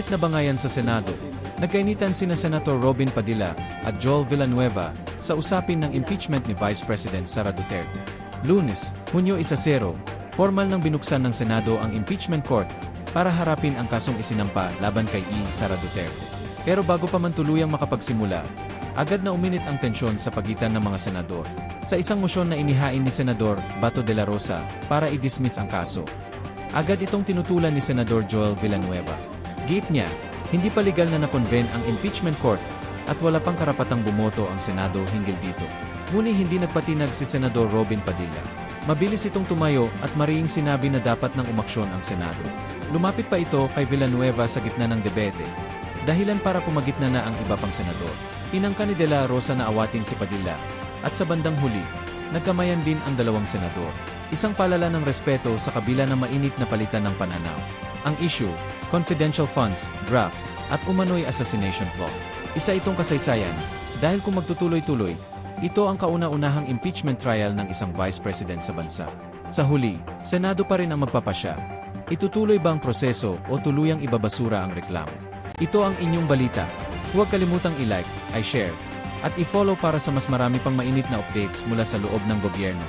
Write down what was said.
Mainit na bangayan sa Senado. Nagkainitan sina Senator Robin Padilla at Joel Villanueva sa usapin ng impeachment ni Vice President Sara Duterte. Lunes, Hunyo 1-0, formal nang binuksan ng Senado ang impeachment court para harapin ang kasong isinampa laban kay E. Sara Duterte. Pero bago pa man tuluyang makapagsimula, agad na uminit ang tensyon sa pagitan ng mga senador. Sa isang mosyon na inihain ni Senador Bato de la Rosa para i-dismiss ang kaso, agad itong tinutulan ni Senador Joel Villanueva. Gate niya, hindi pa legal na nakonven ang impeachment court at wala pang karapatang bumoto ang Senado hinggil dito. Ngunit hindi nagpatinag si Senador Robin Padilla. Mabilis itong tumayo at mariing sinabi na dapat nang umaksyon ang Senado. Lumapit pa ito kay Villanueva sa gitna ng debate. Dahilan para pumagitna na ang iba pang senador. Pinangka ni De La Rosa na awatin si Padilla. At sa bandang huli, nagkamayan din ang dalawang senador. Isang palala ng respeto sa kabila ng mainit na palitan ng pananaw. Ang issue, confidential funds, draft, at umano'y assassination plot. Isa itong kasaysayan, dahil kung magtutuloy-tuloy, ito ang kauna-unahang impeachment trial ng isang vice president sa bansa. Sa huli, Senado pa rin ang magpapasya. Itutuloy ba ang proseso o tuluyang ibabasura ang reklamo? Ito ang inyong balita. Huwag kalimutang i-like, i-share, at i-follow para sa mas marami pang mainit na updates mula sa loob ng gobyerno.